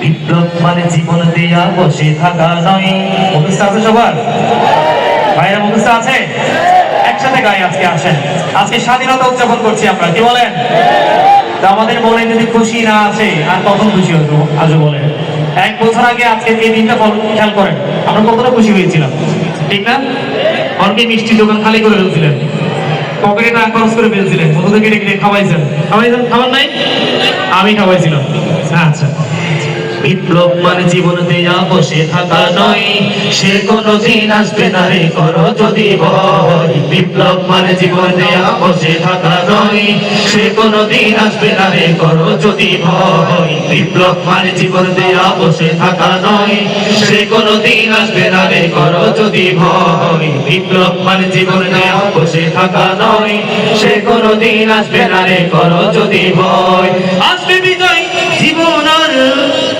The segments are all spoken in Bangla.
বিপ্লব মানে জীবন দেয়া, বসে থাকা নয়। মুখস্থ আছে সবার? ভাইরা মুখস্থ আছে? একসাথে গায়ে আজকে আসেন। আজকে স্বাধীনতা উদযাপন করছি আমরা, কি বলেন? আমাদের মনে যদি খুশি না আছে আর কখন খুশি হতো? আজও বলেন। এক বছর আগে আজকে এই দিনটা খেয়াল করেন, আমরা কতটা খুশি হয়েছিলাম। ঠিক না? অনেকে মিষ্টি দোকান খালি করে ফেলছিলেন। পকেটে টাকা খরচ করে ফেলছিলেন। বন্ধুদেরকে ডেকে ডেকে খাওয়াইছেন। খাওয়াইছেন? খাবার নাই? আমি খাওয়াইছিলাম। আচ্ছা। বিপ্লব মানে জীবন দেয়া বসে থাকা নয়। সে কোনো দিন আসবে না রে, করো যদি ভয়। বিপ্লব মানে জীবন দেয়া বসে থাকা নয়। সে কোনো দিন আসবে না রে, করো যদি ভয়। বিপ্লব মানে জীবন দেয়া বসে থাকা নয়। সে কোনো দিন আসবে না রে, করো যদি ভয়। বিপ্লব মানে জীবন দেয়া বসে থাকা নয়। সে কোনো দিন আসবে না রে, করো যদি ভয়। আসবে বিজয় জীবন আর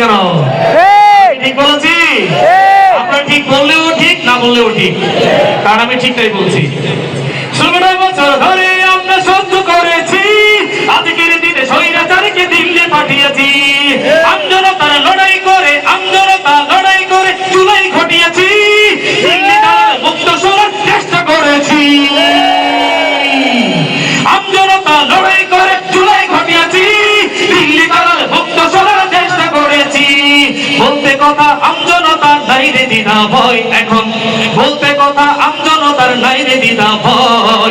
কেন? ঠিক বলেছি? আপনার ঠিক বললেও ঠিক না বললেও ঠিক। কারণ আমি ঠিকটাই বলছি। ষোলো কথা আমজনতার নাই রে দিনা ভয় এখন।